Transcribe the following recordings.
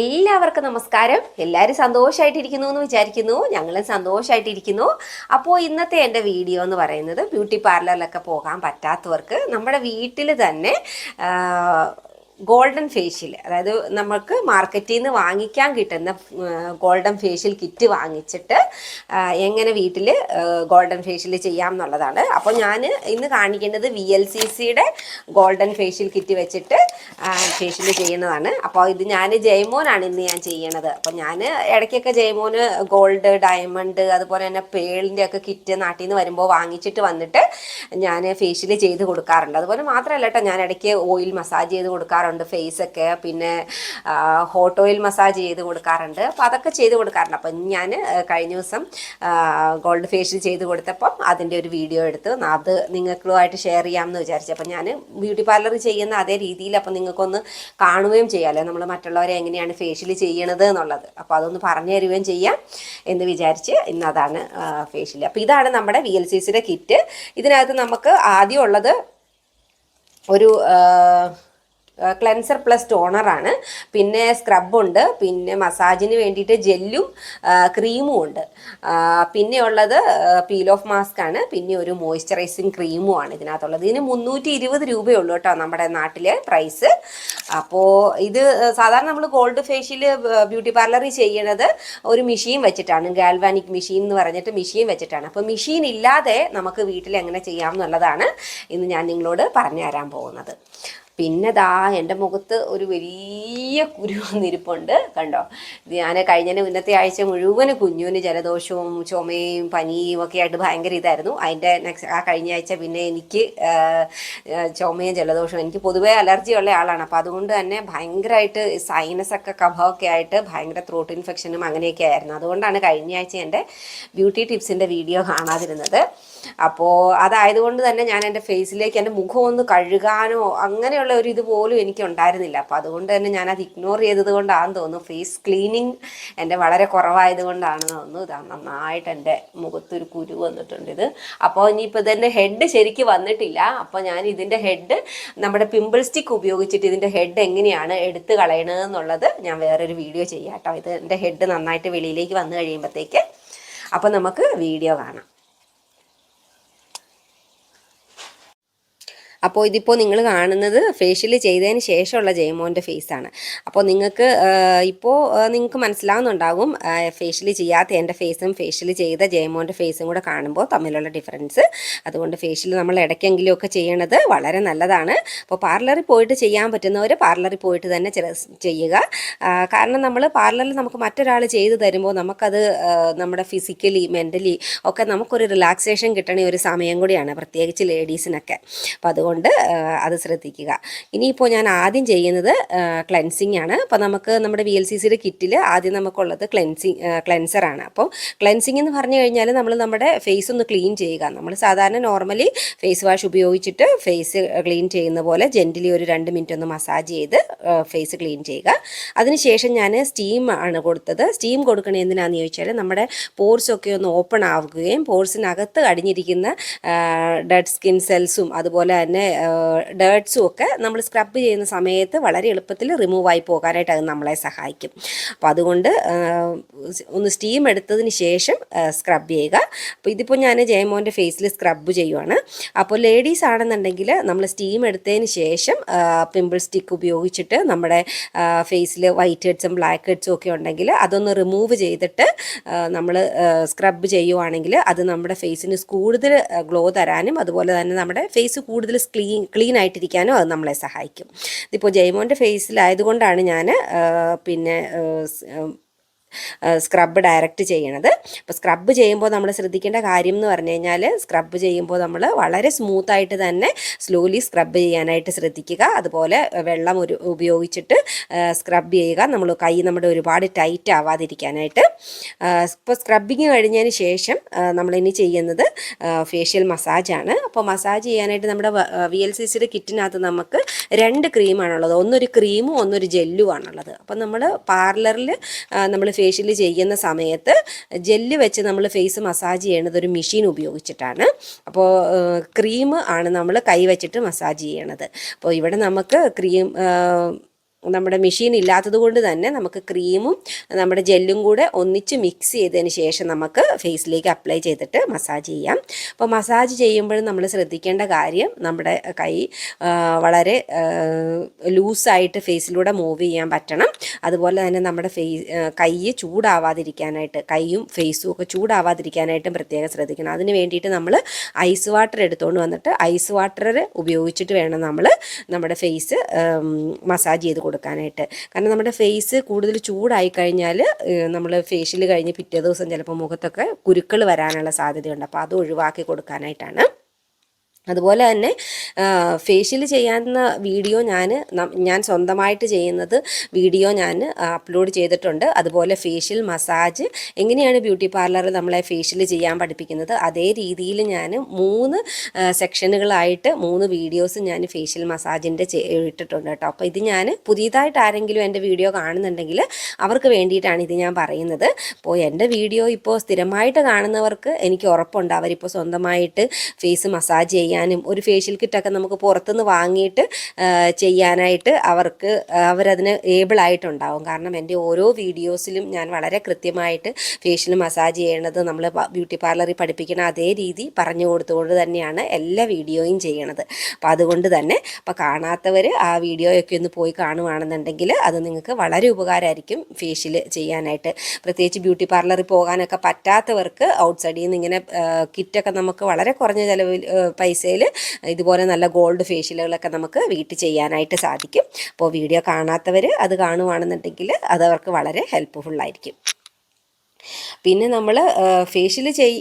എല്ലാവർക്കും നമസ്കാരം. എല്ലാവരും സന്തോഷമായിട്ടിരിക്കുന്നു എന്ന് വിചാരിക്കുന്നു. ഞങ്ങളും സന്തോഷമായിട്ടിരിക്കുന്നു അപ്പോൾ ഇന്നത്തെ എന്റെ വീഡിയോ എന്ന് പറയുന്നത് ബ്യൂട്ടി പാർലറിലൊക്കെ പോകാൻ പറ്റാത്തവർക്ക് നമ്മുടെ വീട്ടിൽ തന്നെ ഗോൾഡൻ ഫേഷ്യൽ അതായത് നമുക്ക് മാർക്കറ്റിൽ നിന്ന് വാങ്ങിക്കാൻ കിട്ടുന്ന ഗോൾഡൻ ഫേഷ്യൽ കിറ്റ് വാങ്ങിച്ചിട്ട് എങ്ങനെ വീട്ടിൽ ഗോൾഡൻ ഫേഷ്യൽ ചെയ്യാം എന്നുള്ളതാണ് അപ്പോൾ ഞാൻ ഇന്ന് കാണിക്കേണ്ടത് വി എൽ സി സിയുടെ ഗോൾഡൻ ഫേഷ്യൽ കിറ്റ് വെച്ചിട്ട് ഫേഷ്യൽ ചെയ്യുന്നതാണ്. അപ്പോൾ ഇത് ഞാൻ ജയമോനാണ് ഇന്ന് ഞാൻ ചെയ്യണത്. അപ്പോൾ ഞാൻ ഇടയ്ക്കൊക്കെ ജയമോന് ഗോൾഡ് ഡയമണ്ട് അതുപോലെ തന്നെ പേളിന്റെ ഒക്കെ കിറ്റ് നാട്ടിൽ നിന്ന് വരുമ്പോൾ വാങ്ങിച്ചിട്ട് വന്നിട്ട് ഞാൻ ഫേഷ്യൽ ചെയ്ത് കൊടുക്കാറുണ്ട്. അതുപോലെ മാത്രമല്ല കേട്ടോ ഞാൻ ഇടയ്ക്ക് ഓയിൽ മസാജ് ചെയ്ത് കൊടുക്കാറുണ്ട്. ഫേസൊക്കെ പിന്നെ ഹോട്ട് ഓയിൽ മസാജ് ചെയ്ത് കൊടുക്കാറുണ്ട്. അപ്പോൾ അതൊക്കെ ചെയ്ത് കൊടുക്കാറുണ്ട്. അപ്പം ഞാൻ കഴിഞ്ഞ ദിവസം ഗോൾഡ് ഫേഷ്യൽ ചെയ്ത് കൊടുത്തപ്പം അതിന്റെ ഒരു വീഡിയോ എടുത്ത് അത് നിങ്ങൾക്കുമായിട്ട് ഷെയർ ചെയ്യാമെന്ന് വിചാരിച്ചു. അപ്പം ഞാൻ ബ്യൂട്ടി പാർലർ ചെയ്യുന്ന അതേ രീതിയിൽ അപ്പം നിങ്ങൾക്കൊന്ന് കാണുകയും ചെയ്യാമല്ലോ നമ്മൾ മറ്റുള്ളവരെ എങ്ങനെയാണ് ഫേഷ്യൽ ചെയ്യണത് എന്നുള്ളത്. അപ്പോൾ അതൊന്ന് പറഞ്ഞു തരുകയും ചെയ്യാം എന്ന് വിചാരിച്ച് ഇന്ന് അതാണ് ഫേഷ്യൽ അപ്പോൾ ഇതാണ് നമ്മുടെ വി എൽ സി സിയുടെ കിറ്റ് ഇതിനകത്ത് നമുക്ക് ആദ്യം ഉള്ളത് ഒരു ക്ലെൻസർ പ്ലസ് ടോണറാണ് പിന്നെ സ്ക്രബുണ്ട് പിന്നെ മസാജിന് വേണ്ടിയിട്ട് ജെല്ലും ക്രീമും ഉണ്ട്. പിന്നെ ഉള്ളത് പീൽ ഓഫ് മാസ്ക് ആണ് പിന്നെ ഒരു മോയ്സ്ചറൈസിങ് ക്രീമും ആണ് ഇതിനകത്തുള്ളത്. ഇതിന് മുന്നൂറ്റി ഇരുപത് രൂപയുള്ളൂ കേട്ടോ നമ്മുടെ നാട്ടിലെ പ്രൈസ് അപ്പോൾ ഇത് സാധാരണ നമ്മൾ ഗോൾഡ് ഫേഷ്യൽ ബ്യൂട്ടി പാർലറിൽ ചെയ്യണത് ഒരു മെഷീൻ വെച്ചിട്ടാണ് ഗാൽവാനിക് മെഷീൻ എന്ന് പറഞ്ഞിട്ട് മെഷീൻ വെച്ചിട്ടാണ്. അപ്പോൾ മെഷീൻ ഇല്ലാതെ നമുക്ക് വീട്ടിൽ എങ്ങനെ ചെയ്യാം എന്നുള്ളതാണ് ഇന്ന് ഞാൻ നിങ്ങളോട് പറഞ്ഞു തരാൻ പോകുന്നത്. പിന്നെ ദാ എന്റെ മുഖത്ത് ഒരു വലിയ കുരു വന്നിരിപ്പുണ്ട്. കണ്ടോ? ഞാൻ കഴിഞ്ഞ ഇന്നത്തെ ആഴ്ച മുഴുവൻ കുഞ്ഞുവിന് ജലദോഷവും ചുമയും പനിയും ഒക്കെ ആയിട്ട് ഭയങ്കര ഇതായിരുന്നു. അതിന്റെ നെക്സ്റ്റ് ആ കഴിഞ്ഞ ആഴ്ച പിന്നെ എനിക്ക് ചുമയും ജലദോഷവും എനിക്ക് പൊതുവേ അലർജി ഉള്ള ആളാണ്. അപ്പോൾ അതുകൊണ്ട് തന്നെ ഭയങ്കരമായിട്ട് സൈനസ് ഒക്കെ കഫമൊക്കെ ആയിട്ട് ഭയങ്കര ത്രോട്ട് ഇൻഫെക്ഷനും അങ്ങനെയൊക്കെ ആയിരുന്നു. അതുകൊണ്ടാണ് കഴിഞ്ഞ ആഴ്ച എന്റെ ബ്യൂട്ടി ടിപ്സിന്റെ വീഡിയോ കാണാതിരുന്നത്. അപ്പോൾ അതായതുകൊണ്ട് തന്നെ ഞാൻ എന്റെ ഫേസിലേക്ക് എന്റെ മുഖം ഒന്ന് കഴുകാനോ അങ്ങനെയുള്ള ഒരു ഇത് പോലും എനിക്ക് ഉണ്ടായിരുന്നില്ല അപ്പോൾ അതുകൊണ്ട് തന്നെ ഞാനത് ഇഗ്നോർ ചെയ്തത് കൊണ്ടാണെന്ന് തോന്നുന്നു. ഫേസ് ക്ലീനിങ് എന്റെ വളരെ കുറവായത് കൊണ്ടാണെന്ന് തോന്നുന്നു. ഇതാ നന്നായിട്ട് എന്റെ മുഖത്തൊരു കുരു വന്നിട്ടുണ്ട് ഇത്. അപ്പോൾ ഇനിയിപ്പോൾ ഇതിന്റെ ഹെഡ് ശരിക്ക് വന്നിട്ടില്ല. അപ്പോൾ ഞാൻ ഇതിന്റെ ഹെഡ് നമ്മുടെ പിമ്പിൾ സ്റ്റിക്ക് ഉപയോഗിച്ചിട്ട് ഇതിന്റെ ഹെഡ് എങ്ങനെയാണ് എടുത്ത് കളയണത് എന്നുള്ളത് ഞാൻ വേറൊരു വീഡിയോ ചെയ്യാം കേട്ടോ ഇത് എന്റെ ഹെഡ് നന്നായിട്ട് വെളിയിലേക്ക് വന്നു കഴിയുമ്പോഴത്തേക്ക് അപ്പോൾ നമുക്ക് വീഡിയോ കാണാം. അപ്പോൾ ഇതിപ്പോൾ നിങ്ങൾ കാണുന്നത് ഫേഷ്യൽ ചെയ്തതിന് ശേഷമുള്ള ജയമോന്റെ ഫേസാണ് അപ്പോൾ നിങ്ങൾക്ക് ഇപ്പോൾ നിങ്ങൾക്ക് മനസ്സിലാവുന്നുണ്ടാകും ഫേഷ്യൽ ചെയ്യാത്ത എന്റെ ഫേസും ഫേഷ്യൽ ചെയ്ത ജയമോന്റെ ഫേസും കൂടെ കാണുമ്പോൾ തമ്മിലുള്ള ഡിഫറൻസ് അതുകൊണ്ട് ഫേഷ്യൽ നമ്മൾ ഇടയ്ക്കെങ്കിലും ഒക്കെ ചെയ്യണത് വളരെ നല്ലതാണ്. അപ്പോൾ പാർലറിൽ പോയിട്ട് ചെയ്യാൻ പറ്റുന്നവർ പാർലറിൽ പോയിട്ട് തന്നെ ചെയ്യുക. കാരണം നമ്മൾ പാർലറിൽ നമുക്ക് മറ്റൊരാൾ ചെയ്തു തരുമ്പോൾ നമുക്കത് നമ്മുടെ ഫിസിക്കലി മെന്റലി ഒക്കെ നമുക്കൊരു റിലാക്സേഷൻ കിട്ടണ ഒരു സമയം കൂടിയാണ് പ്രത്യേകിച്ച് ലേഡീസിനൊക്കെ അപ്പോൾ അതുകൊണ്ട് ആ, അത് ശ്രദ്ധിക്കുക. ഇനിയിപ്പോൾ ഞാൻ ആദ്യം ചെയ്യുന്നത് ക്ലെൻസിങ് ആണ്. അപ്പോൾ നമുക്ക് നമ്മുടെ വി എൽ സി സിയുടെ കിറ്റിൽ ആദ്യം നമുക്കുള്ളത് ക്ലെൻസിങ് ക്ലെൻസറാണ് അപ്പോൾ ക്ലെൻസിങ് എന്ന് പറഞ്ഞു കഴിഞ്ഞാൽ നമ്മൾ നമ്മുടെ ഫേസ് ഒന്ന് ക്ലീൻ ചെയ്യുക. നമ്മൾ സാധാരണ നോർമലി ഫേസ് വാഷ് ഉപയോഗിച്ചിട്ട് ഫേസ് ക്ലീൻ ചെയ്യുന്ന പോലെ ജെന്റലി ഒരു രണ്ട് മിനിറ്റ് ഒന്ന് മസാജ് ചെയ്ത് ഫേസ് ക്ലീൻ ചെയ്യുക. അതിനുശേഷം ഞാൻ സ്റ്റീം ആണ് കൊടുത്തത്. സ്റ്റീം കൊടുക്കണേ എന്തിനാന്ന് ചോദിച്ചാൽ നമ്മുടെ പോർസ് ഒക്കെ ഒന്ന് ഓപ്പൺ ആവുകയും പോർസിനകത്ത് അടിഞ്ഞിരിക്കുന്ന ഡെഡ് സ്കിൻ സെൽസും അതുപോലെ തന്നെ ഡേർട്സും ഒക്കെ നമ്മൾ സ്ക്രബ് ചെയ്യുന്ന സമയത്ത് വളരെ എളുപ്പത്തിൽ റിമൂവ് ആയി പോകാനായിട്ട് അത് നമ്മളെ സഹായിക്കും. അപ്പോൾ അതുകൊണ്ട് ഒന്ന് സ്റ്റീം എടുത്തതിന് ശേഷം സ്ക്രബ് ചെയ്യുക. അപ്പോൾ ഇതിപ്പോൾ ഞാൻ ജയമോന്റെ ഫേസിൽ സ്ക്രബ് ചെയ്യുവാണ്. അപ്പോൾ ലേഡീസ് ആണെന്നുണ്ടെങ്കിൽ നമ്മൾ സ്റ്റീം എടുത്തതിന് ശേഷം പിമ്പിൾ സ്റ്റിക്ക് ഉപയോഗിച്ചിട്ട് നമ്മുടെ ഫേസിൽ വൈറ്റ് ഹെഡ്സും ബ്ലാക്ക് ഹെഡ്സും ഒക്കെ ഉണ്ടെങ്കിൽ അതൊന്ന് റിമൂവ് ചെയ്തിട്ട് നമ്മൾ സ്ക്രബ് ചെയ്യുവാണെങ്കിൽ അത് നമ്മുടെ ഫേസിന് കൂടുതൽ ഗ്ലോ തരാനും അതുപോലെ തന്നെ നമ്മുടെ ഫേസ് കൂടുതൽ ക്ലീൻ ക്ലീൻ ആയിട്ടിരിക്കാനും അത് നമ്മളെ സഹായിക്കും. ഇതിപ്പോൾ ജയ്മോന്റെ ഫേസിലായതുകൊണ്ടാണ് ഞാൻ പിന്നെ സ്ക്രബ് ഡയറക്റ്റ് ചെയ്യണത്. അപ്പോൾ സ്ക്രബ് ചെയ്യുമ്പോൾ നമ്മൾ ശ്രദ്ധിക്കേണ്ട കാര്യം എന്ന് പറഞ്ഞു കഴിഞ്ഞാൽ സ്ക്രബ് ചെയ്യുമ്പോൾ നമ്മൾ വളരെ സ്മൂത്തായിട്ട് തന്നെ സ്ലോലി സ്ക്രബ് ചെയ്യാനായിട്ട് ശ്രദ്ധിക്കുക. അതുപോലെ വെള്ളം ഒരു ഉപയോഗിച്ചിട്ട് സ്ക്രബ് ചെയ്യുക. നമ്മൾ കൈ നമ്മുടെ ഒരുപാട് ടൈറ്റ് ആവാതിരിക്കാനായിട്ട്. ഇപ്പോൾ സ്ക്രബിങ് കഴിഞ്ഞതിന് ശേഷം നമ്മളിനി ചെയ്യുന്നത് ഫേഷ്യൽ മസാജാണ് അപ്പോൾ മസാജ് ചെയ്യാനായിട്ട് നമ്മുടെ വി എൽ സി സിയുടെ കിറ്റിനകത്ത് നമുക്ക് രണ്ട് ക്രീമാണുള്ളത് ഒന്നൊരു ക്രീമും ഒന്നൊരു ജെല്ലുമാണുള്ളത് അപ്പം നമ്മൾ പാർലറിൽ നമ്മൾ ഫേഷ്യൽ ചെയ്യുന്ന സമയത്ത് ജെല്ല് വെച്ച് നമ്മൾ ഫേസ് മസാജ് ചെയ്യണത് ഒരു മെഷീൻ ഉപയോഗിച്ചിട്ടാണ്. അപ്പോൾ ക്രീം ആണ് നമ്മൾ കൈ വെച്ചിട്ട് മസാജ് ചെയ്യണത്. അപ്പോൾ ഇവിടെ നമുക്ക് ക്രീം നമ്മുടെ മെഷീൻ ഇല്ലാത്തത് കൊണ്ട് തന്നെ നമുക്ക് ക്രീമും നമ്മുടെ ജെല്ലും കൂടെ ഒന്നിച്ച് മിക്സ് ചെയ്തതിന് ശേഷം നമുക്ക് ഫേസിലേക്ക് അപ്ലൈ ചെയ്തിട്ട് മസാജ് ചെയ്യാം. അപ്പോൾ മസാജ് ചെയ്യുമ്പോഴും നമ്മൾ ശ്രദ്ധിക്കേണ്ട കാര്യം നമ്മുടെ കൈ വളരെ ലൂസായിട്ട് ഫേസിലൂടെ മൂവ് ചെയ്യാൻ പറ്റണം. അതുപോലെ തന്നെ നമ്മുടെ ഫേസ് കൈ ചൂടാവാതിരിക്കാനായിട്ട് കൈയും ഫേസും ഒക്കെ ചൂടാവാതിരിക്കാനായിട്ടും പ്രത്യേകം ശ്രദ്ധിക്കണം. അതിന് വേണ്ടിയിട്ട് നമ്മൾ ഐസ് വാട്ടർ എടുത്തുകൊണ്ട് വന്നിട്ട് ഐസ് വാട്ടർ ഉപയോഗിച്ചിട്ട് വേണം നമ്മൾ നമ്മുടെ ഫേസ് മസാജ് ചെയ്ത് കൊടുക്കാനായിട്ട്. കാരണം നമ്മുടെ ഫേസ് കൂടുതൽ ചൂടായി കഴിഞ്ഞാൽ നമ്മൾ ഫേഷ്യൽ കഴിഞ്ഞ് പിറ്റേ ദിവസം ചിലപ്പോൾ മുഖത്തൊക്കെ കുരുക്കൾ വരാനുള്ള സാധ്യതയുണ്ട്. അപ്പോൾ അത് ഒഴിവാക്കി കൊടുക്കാനായിട്ടാണ്. അതുപോലെ തന്നെ ഫേഷ്യൽ ചെയ്യാവുന്ന വീഡിയോ ഞാൻ ഞാൻ സ്വന്തമായിട്ട് ചെയ്യുന്നത് വീഡിയോ ഞാൻ അപ്ലോഡ് ചെയ്തിട്ടുണ്ട്. അതുപോലെ ഫേഷ്യൽ മസാജ് എങ്ങനെയാണ് ബ്യൂട്ടി പാർലറിൽ നമ്മളെ ഫേഷ്യൽ ചെയ്യാൻ പഠിപ്പിക്കുന്നത്? അതേ രീതിയിൽ ഞാൻ മൂന്ന് സെക്ഷനുകളായിട്ട് മൂന്ന് വീഡിയോസ് ഞാൻ ഫേഷ്യൽ മസാജിന്റെ ഇട്ടിട്ടുണ്ട് കേട്ടോ. അപ്പോൾ ഇത് ഞാൻ പുതിയതായിട്ട് ആരെങ്കിലും എന്റെ വീഡിയോ കാണുന്നുണ്ടെങ്കിൽ അവർക്ക് വേണ്ടിയിട്ടാണ് ഇത് ഞാൻ പറയുന്നത്. അപ്പോൾ എന്റെ വീഡിയോ ഇപ്പോൾ സ്ഥിരമായിട്ട് കാണുന്നവർക്ക് എനിക്ക് ഉറപ്പുണ്ട്. അവരിപ്പോൾ സ്വന്തമായിട്ട് ഫേസ് മസാജ് ചെയ്യാനും ഒരു ഫേഷ്യൽ കിറ്റൊക്കെ നമുക്ക് പുറത്തുനിന്ന് വാങ്ങിയിട്ട് ചെയ്യാനായിട്ട് അവർക്ക് അവരതിന് ഏബിൾ ആയിട്ടുണ്ടാവും. കാരണം എന്റെ ഓരോ വീഡിയോസിലും ഞാൻ വളരെ കൃത്യമായിട്ട് ഫേഷ്യൽ മസാജ് ചെയ്യണത് നമ്മൾ ബ്യൂട്ടി പാർലറിൽ പഠിപ്പിക്കുന്ന അതേ രീതി പറഞ്ഞു കൊടുത്തുകൊണ്ട് തന്നെയാണ് എല്ലാ വീഡിയോയും ചെയ്യണത്. അപ്പം അതുകൊണ്ട് തന്നെ അപ്പോൾ കാണാത്തവർ ആ വീഡിയോയൊക്കെ ഒന്ന് പോയി കാണുവാണെന്നുണ്ടെങ്കിൽ അത് നിങ്ങൾക്ക് വളരെ ഉപകാരമായിരിക്കും ഫേഷ്യൽ ചെയ്യാനായിട്ട്. പ്രത്യേകിച്ച് ബ്യൂട്ടി പാർലറിൽ പോകാനൊക്കെ പറ്റാത്തവർക്ക് ഔട്ട്സൈഡിൽ നിന്ന് ഇങ്ങനെ കിറ്റൊക്കെ നമുക്ക് വളരെ കുറഞ്ഞ ചിലവിൽ പൈസയിൽ ഇതുപോലെ നല്ല ഗോൾഡ് ഫേഷ്യലുകളൊക്കെ നമുക്ക് വീട്ടിൽ ചെയ്യാനായിട്ട് സാധിക്കും. അപ്പോൾ വീഡിയോ കാണാത്തവർ അത് കാണുവാണെന്നുണ്ടെങ്കിൽ അത് അവർക്ക് വളരെ ഹെൽപ്ഫുള്ളായിരിക്കും പിന്നെ നമ്മൾ ഫേഷ്യൽ ചെയ്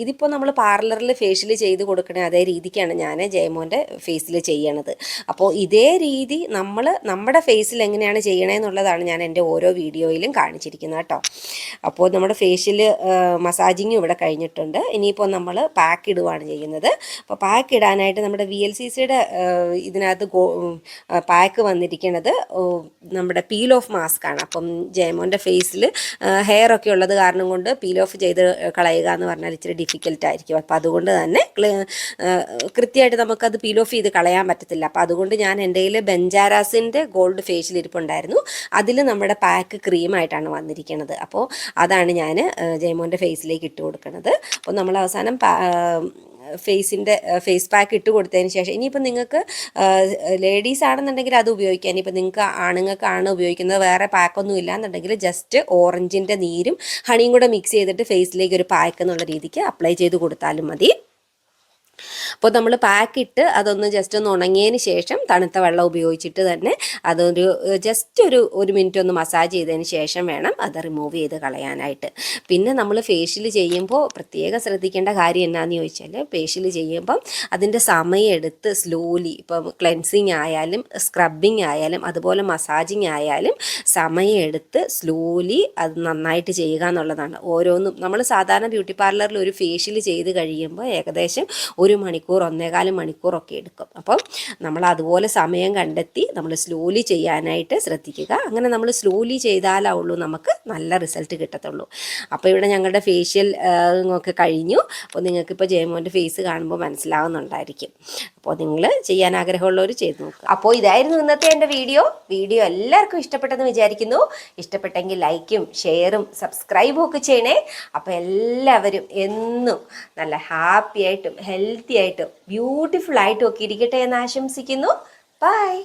ഇതിപ്പോൾ നമ്മൾ പാർലറിൽ ഫേഷ്യൽ ചെയ്ത് കൊടുക്കണ അതേ രീതിക്കാണ് ഞാൻ ജയമോന്റെ ഫേസിൽ ചെയ്യണത്. അപ്പോൾ ഇതേ രീതി നമ്മൾ നമ്മുടെ ഫേസിൽ എങ്ങനെയാണ് ചെയ്യണേന്നുള്ളതാണ് ഞാൻ എന്റെ ഓരോ വീഡിയോയിലും കാണിച്ചിരിക്കുന്നത് കേട്ടോ. അപ്പോൾ നമ്മുടെ ഫേഷ്യൽ മസാജിങ്ങും ഇവിടെ കഴിഞ്ഞിട്ടുണ്ട്. ഇനിയിപ്പോൾ നമ്മൾ പാക്ക് ഇടുകയാണ് ചെയ്യുന്നത്. അപ്പോൾ പാക്ക് ഇടാനായിട്ട് നമ്മുടെ വി എൽ സി സിയുടെ ഇതിനകത്ത് പാക്ക് വന്നിരിക്കുന്നത് നമ്മുടെ പീൽ ഓഫ് മാസ്ക് ആണ്. അപ്പം ജയമോന്റെ ഫേസിൽ ഹെയർ ഒക്കെ ഉള്ളത് കാരണം കൊണ്ട് പീൽ ഓഫ് ചെയ്ത് കളയുക എന്ന് പറഞ്ഞാൽ ഇച്ചിരി ഡിഫിക്കൽട്ട് ആയിരിക്കും. അപ്പോൾ അതുകൊണ്ട് തന്നെ കൃത്യമായിട്ട് നമുക്കത് പീൽ ഓഫ് ചെയ്ത് കളയാൻ പറ്റത്തില്ല. അപ്പോൾ അതുകൊണ്ട് ഞാൻ എന്റെ കയ്യിൽ ബെഞ്ചാരാസിന്റെ ഗോൾഡ് ഫേഷ്യൽ ഇരിപ്പുണ്ടായിരുന്നു. അതിൽ നമ്മുടെ പാക്ക് ക്രീമായിട്ടാണ് വന്നിരിക്കുന്നത്. അപ്പോൾ അതാണ് ഞാൻ ജയമോന്റെ ഫേസിലേക്ക് ഇട്ട് കൊടുക്കുന്നത്. അപ്പോൾ നമ്മൾ അവസാനം ഫേസിന്റെ ഫേസ് പാക്ക് ഇട്ട് കൊടുത്തതിന് ശേഷം ഇനിയിപ്പോൾ നിങ്ങൾക്ക് ലേഡീസ് ആണെന്നുണ്ടെങ്കിൽ അത് ഉപയോഗിക്കാം. ഇനിയിപ്പോൾ നിങ്ങൾക്ക് ആണുങ്ങൾക്കാണ് ഉപയോഗിക്കുന്നത്. വേറെ പാക്കൊന്നും ഇല്ല എന്നുണ്ടെങ്കിൽ ജസ്റ്റ് ഓറഞ്ചിന്റെ നീരും ഹണിയും കൂടെ മിക്സ് ചെയ്തിട്ട് ഫേസിലേക്ക് ഒരു പാക്ക് എന്നുള്ള രീതിക്ക് അപ്ലൈ ചെയ്ത് കൊടുത്താലും മതി. അപ്പോൾ നമ്മൾ പാക്ക് ഇട്ട് അതൊന്ന് ജസ്റ്റ് ഒന്ന് ഉണങ്ങിയതിന് ശേഷം തണുത്ത വെള്ളം ഉപയോഗിച്ചിട്ട് തന്നെ അതൊരു ജസ്റ്റ് ഒരു ഒരു മിനിറ്റ് ഒന്ന് മസാജ് ചെയ്തതിന് ശേഷം വേണം അത് റിമൂവ് ചെയ്ത് കളയാനായിട്ട്. പിന്നെ നമ്മൾ ഫേഷ്യൽ ചെയ്യുമ്പോൾ പ്രത്യേകം ശ്രദ്ധിക്കേണ്ട കാര്യം എന്നാന്ന് ചോദിച്ചാൽ ഫേഷ്യൽ ചെയ്യുമ്പം അതിന്റെ സമയം എടുത്ത് സ്ലോലി ഇപ്പം ക്ലെൻസിങ് ആയാലും സ്ക്രബിങ് ആയാലും അതുപോലെ മസാജിങ് ആയാലും സമയം എടുത്ത് സ്ലോലി അത് നന്നായിട്ട് ചെയ്യുക എന്നുള്ളതാണ്. ഓരോന്നും നമ്മൾ സാധാരണ ബ്യൂട്ടി പാർലറിൽ ഒരു ഫേഷ്യൽ ചെയ്ത് കഴിയുമ്പോൾ ഏകദേശം ഒരു മണിക്കൂർ ഒന്നേകാൽ മണിക്കൂറൊക്കെ എടുക്കും. അപ്പം നമ്മൾ അതുപോലെ സമയം കണ്ടെത്തി നമ്മൾ സ്ലോലി ചെയ്യാനായിട്ട് ശ്രദ്ധിക്കുക. അങ്ങനെ നമ്മൾ സ്ലോലി ചെയ്താലാവുള്ളൂ നമുക്ക് നല്ല റിസൾട്ട് കിട്ടത്തുള്ളൂ. അപ്പോൾ ഇവിടെ ഞങ്ങളുടെ ഫേഷ്യൽ ഒക്കെ കഴിഞ്ഞു. അപ്പോൾ നിങ്ങൾക്കിപ്പോൾ ജയമോന്റെ ഫേസ് കാണുമ്പോൾ മനസ്സിലാവുന്നുണ്ടായിരിക്കും. അപ്പോൾ നിങ്ങൾ ചെയ്യാൻ ആഗ്രഹമുള്ളവർ ചെയ്തു നോക്കുക. അപ്പോൾ ഇതായിരുന്നു ഇന്നത്തെ എന്റെ വീഡിയോ വീഡിയോ എല്ലാവർക്കും ഇഷ്ടപ്പെട്ടെന്ന് വിചാരിക്കുന്നു. ഇഷ്ടപ്പെട്ടെങ്കിൽ ലൈക്കും ഷെയറും സബ്സ്ക്രൈബും ഒക്കെ ചെയ്യണേ. അപ്പോൾ എല്ലാവരും എന്നും നല്ല ഹാപ്പി ആയിട്ടും ഹെൽത്തി ആയിട്ടും ബ്യൂട്ടിഫുൾ ആയിട്ട് ഒക്കെ ഇരിക്കട്ടെ എന്ന് ആശംസിക്കുന്നു. ബൈ